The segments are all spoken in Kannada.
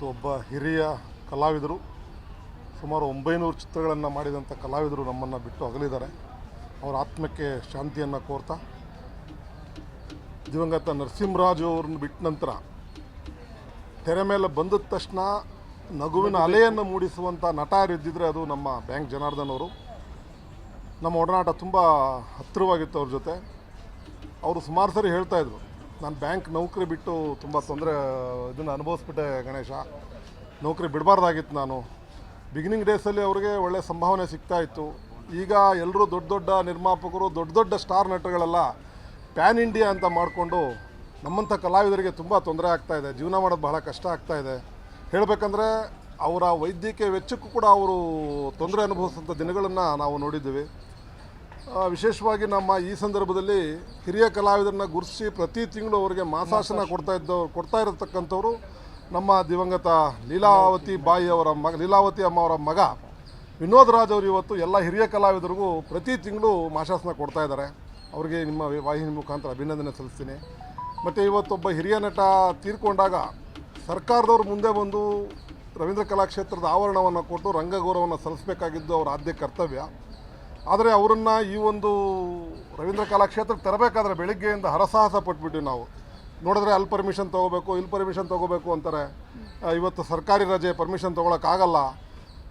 ಇವತ್ತು ಒಬ್ಬ ಹಿರಿಯ ಕಲಾವಿದರು ಸುಮಾರು ಒಂಬೈನೂರು ಚಿತ್ರಗಳನ್ನು ಮಾಡಿದಂಥ ಕಲಾವಿದರು ನಮ್ಮನ್ನು ಬಿಟ್ಟು ಅಗಲಿದ್ದಾರೆ. ಅವರ ಆತ್ಮಕ್ಕೆ ಶಾಂತಿಯನ್ನು ಕೋರ್ತಾ ದಿವಂಗತ ನರಸಿಂಹರಾಜು ಅವ್ರನ್ನ ಬಿಟ್ಟ ನಂತರ ತೆರೆ ಮೇಲೆ ಬಂದ ತಕ್ಷಣ ನಗುವಿನ ಅಲೆಯನ್ನು ಮೂಡಿಸುವಂಥ ನಟ ಇದ್ದಿದ್ರೆ ಅದು ನಮ್ಮ ಬ್ಯಾಂಕ್ ಜನಾರ್ದನ್ ಅವರು. ನಮ್ಮ ಒಡನಾಟ ತುಂಬ ಹತ್ತಿರವಾಗಿತ್ತು ಅವ್ರ ಜೊತೆ. ಅವರು ಸುಮಾರು ಸರಿ ಹೇಳ್ತಾ ಇದ್ರು ನಾನು ಬ್ಯಾಂಕ್ ನೌಕರಿ ಬಿಟ್ಟು ತುಂಬ ತೊಂದರೆ, ಇದನ್ನು ಅನುಭವಿಸ್ಬಿಟ್ಟೆ ಗಣೇಶ. ನೌಕರಿ ಬಿಡಬಾರ್ದಾಗಿತ್ತು ನಾನು. ಬಿಗಿನಿಂಗ್ ಡೇಸಲ್ಲಿ ಅವ್ರಿಗೆ ಒಳ್ಳೆ ಸಂಭಾವನೆ ಸಿಗ್ತಾ ಇತ್ತು. ಈಗ ಎಲ್ಲರೂ ದೊಡ್ಡ ದೊಡ್ಡ ನಿರ್ಮಾಪಕರು, ದೊಡ್ಡ ದೊಡ್ಡ ಸ್ಟಾರ್ ನಟಗಳೆಲ್ಲ ಪ್ಯಾನ್ ಇಂಡಿಯಾ ಅಂತ ಮಾಡಿಕೊಂಡು ನಮ್ಮಂಥ ಕಲಾವಿದರಿಗೆ ತುಂಬ ತೊಂದರೆ ಆಗ್ತಾ ಇದೆ. ಜೀವನ ಮಾಡೋದು ಬಹಳ ಕಷ್ಟ ಆಗ್ತಾ ಇದೆ. ಹೇಳಬೇಕಂದ್ರೆ ಅವರ ವೈದ್ಯಕೀಯ ವೆಚ್ಚಕ್ಕೂ ಕೂಡ ಅವರು ತೊಂದರೆ ಅನುಭವಿಸುವಂಥ ದಿನಗಳನ್ನು ನಾವು ನೋಡಿದ್ದೀವಿ. ವಿಶೇಷವಾಗಿ ನಮ್ಮ ಈ ಸಂದರ್ಭದಲ್ಲಿ ಹಿರಿಯ ಕಲಾವಿದರನ್ನ ಗುರುತಿಸಿ ಪ್ರತಿ ತಿಂಗಳು ಅವರಿಗೆ ಮಾಸಾಶನ ಕೊಡ್ತಾ ಇದ್ದವ್ರು ಕೊಡ್ತಾ ಇರತಕ್ಕಂಥವ್ರು ನಮ್ಮ ದಿವಂಗತ ಲೀಲಾವತಿ ಬಾಯಿ ಅವರ ಮಗ ಲೀಲಾವತಿ ಅಮ್ಮ ಅವರ ಮಗ ವಿನೋದ್ ರಾಜ್ ಅವರು ಇವತ್ತು ಎಲ್ಲ ಹಿರಿಯ ಕಲಾವಿದರಿಗೂ ಪ್ರತಿ ತಿಂಗಳು ಮಾಸಾಸನ ಕೊಡ್ತಾ ಇದ್ದಾರೆ. ಅವರಿಗೆ ನಿಮ್ಮ ವಾಹಿನಿ ಮುಖಾಂತರ ಅಭಿನಂದನೆ ಸಲ್ಲಿಸ್ತೀನಿ. ಮತ್ತು ಇವತ್ತೊಬ್ಬ ಹಿರಿಯ ನಟ ತೀರ್ಕೊಂಡಾಗ ಸರ್ಕಾರದವ್ರು ಮುಂದೆ ಬಂದು ರವೀಂದ್ರ ಕಲಾಕ್ಷೇತ್ರದ ಆವರಣವನ್ನು ಕೊಟ್ಟು ರಂಗಗೌರವವನ್ನು ಸಲ್ಲಿಸಬೇಕಾಗಿದ್ದು ಅವರ ಆದ್ಯ ಕರ್ತವ್ಯ. ಆದರೆ ಅವರನ್ನು ಈ ಒಂದು ರವೀಂದ್ರ ಕಲಾಕ್ಷೇತ್ರಕ್ಕೆ ತರಬೇಕಾದ್ರೆ ಬೆಳಿಗ್ಗೆಯಿಂದ ಹರಸಾಹಸ ಪಟ್ಬಿಟ್ವಿ ನಾವು. ನೋಡಿದ್ರೆ ಅಲ್ಲಿ ಪರ್ಮಿಷನ್ ತೊಗೋಬೇಕು ಇಲ್ಲಿ ಪರ್ಮಿಷನ್ ತೊಗೋಬೇಕು ಅಂತಾರೆ. ಇವತ್ತು ಸರ್ಕಾರಿ ರಜೆ ಪರ್ಮಿಷನ್ ತೊಗೊಳಕ್ಕಾಗಲ್ಲ.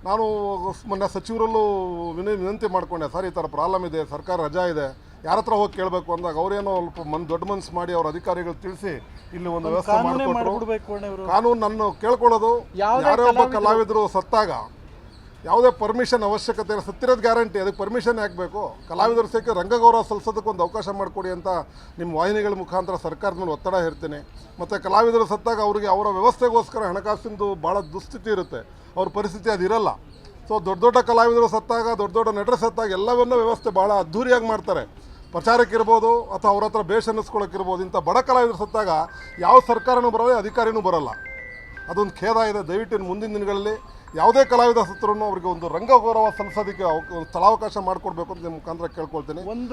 ನಾನು ಮೊನ್ನೆ ಸಚಿವರಲ್ಲೂ ವಿನ ವಿನಂತಿ ಮಾಡಿಕೊಂಡೆ ಸರ್ ಈ ಥರ ಪ್ರಾಬ್ಲಮ್ ಇದೆ ಸರ್ಕಾರ ರಜಾ ಇದೆ. ಯಾರ ಹತ್ರ ಹೋಗಿ ಕೇಳಬೇಕು? ಅಂದಾಗ ಅವರೇನೋ ಸ್ವಲ್ಪ ಮನ್ ದೊಡ್ಡ ಮನ್ಸು ಮಾಡಿ ಅವ್ರ ಅಧಿಕಾರಿಗಳು ತಿಳಿಸಿ ಇಲ್ಲಿ ಒಂದು ವ್ಯವಸ್ಥೆ ಮಾಡಿಕೊಟ್ರು. ಕಾನೂನು ನನ್ನ ಕೇಳ್ಕೊಳ್ಳೋದು ಯಾರೇ ಒಬ್ಬ ಕಲಾವಿದರು ಸತ್ತಾಗ. ಯಾವುದೇ ಪರ್ಮಿಷನ್ ಅವಶ್ಯಕತೆ ಇಲ್ಲ ಸತ್ತಿರೋದು ಗ್ಯಾರಂಟಿ ಅದಕ್ಕೆ ಪರ್ಮಿಷನ್ ಹಾಕಬೇಕು ಕಲಾವಿದರು ಸೇಕೆ ರಂಗಗೌರವ ಸಲ್ಲಿಸೋದಕ್ಕೆ ಒಂದು ಅವಕಾಶ ಮಾಡಿಕೊಡಿ ಅಂತ ನಿಮ್ಮ ವಾಹಿನಿಗಳ ಮುಖಾಂತರ ಸರ್ಕಾರದ ಮೇಲೆ ಒತ್ತಡ ಹೇರ್ತೀನಿ. ಮತ್ತು ಕಲಾವಿದರು ಸತ್ತಾಗ ಅವರಿಗೆ ಅವರ ವ್ಯವಸ್ಥೆಗೋಸ್ಕರ ಹಣಕಾಸಿಂದು ಭಾಳ ದುಸ್ಥಿತಿ ಇರುತ್ತೆ. ಅವ್ರ ಪರಿಸ್ಥಿತಿ ಅದಿರಲ್ಲ ಸೊ ದೊಡ್ಡ ದೊಡ್ಡ ಕಲಾವಿದರು ಸತ್ತಾಗ, ದೊಡ್ಡ ದೊಡ್ಡ ನಟರು ಸತ್ತಾಗ ಎಲ್ಲವನ್ನೂ ವ್ಯವಸ್ಥೆ ಭಾಳ ಅದ್ಧೂರಿಯಾಗಿ ಮಾಡ್ತಾರೆ. ಪ್ರಚಾರಕ್ಕಿರ್ಬೋದು ಅಥವಾ ಅವ್ರ ಹತ್ರ ಬೇಷ್ ಅನ್ನಿಸ್ಕೊಳ್ಳೋಕ್ಕಿರ್ಬೋದು ಇಂಥ ಬಡ ಕಲಾವಿದರು ಸತ್ತಾಗ ಯಾವ ಸರ್ಕಾರನೂ ಬರಲ್ಲ ಅಧಿಕಾರಿನೂ ಬರೋಲ್ಲ. ಅದೊಂದು ಖೇದ ಇದೆ. ದಯವಿಟ್ಟು ಮುಂದಿನ ದಿನಗಳಲ್ಲಿ ಯಾವುದೇ ಕಲಾವಿದ ಸತ್ತರೂ ಅವ್ರಿಗೆ ಒಂದು ರಂಗಗೌರವ ಸಲ್ಲಿಸೋದಕ್ಕೆ ಅವ- ಒಂದು ಸ್ಥಳಾವಕಾಶ ಮಾಡಿಕೊಡ್ಬೇಕು ಅಂತ ನಿಮ್ಮ ಮುಖಾಂತರ ಕೇಳ್ಕೊಳ್ತೀನಿ. ಒಂದು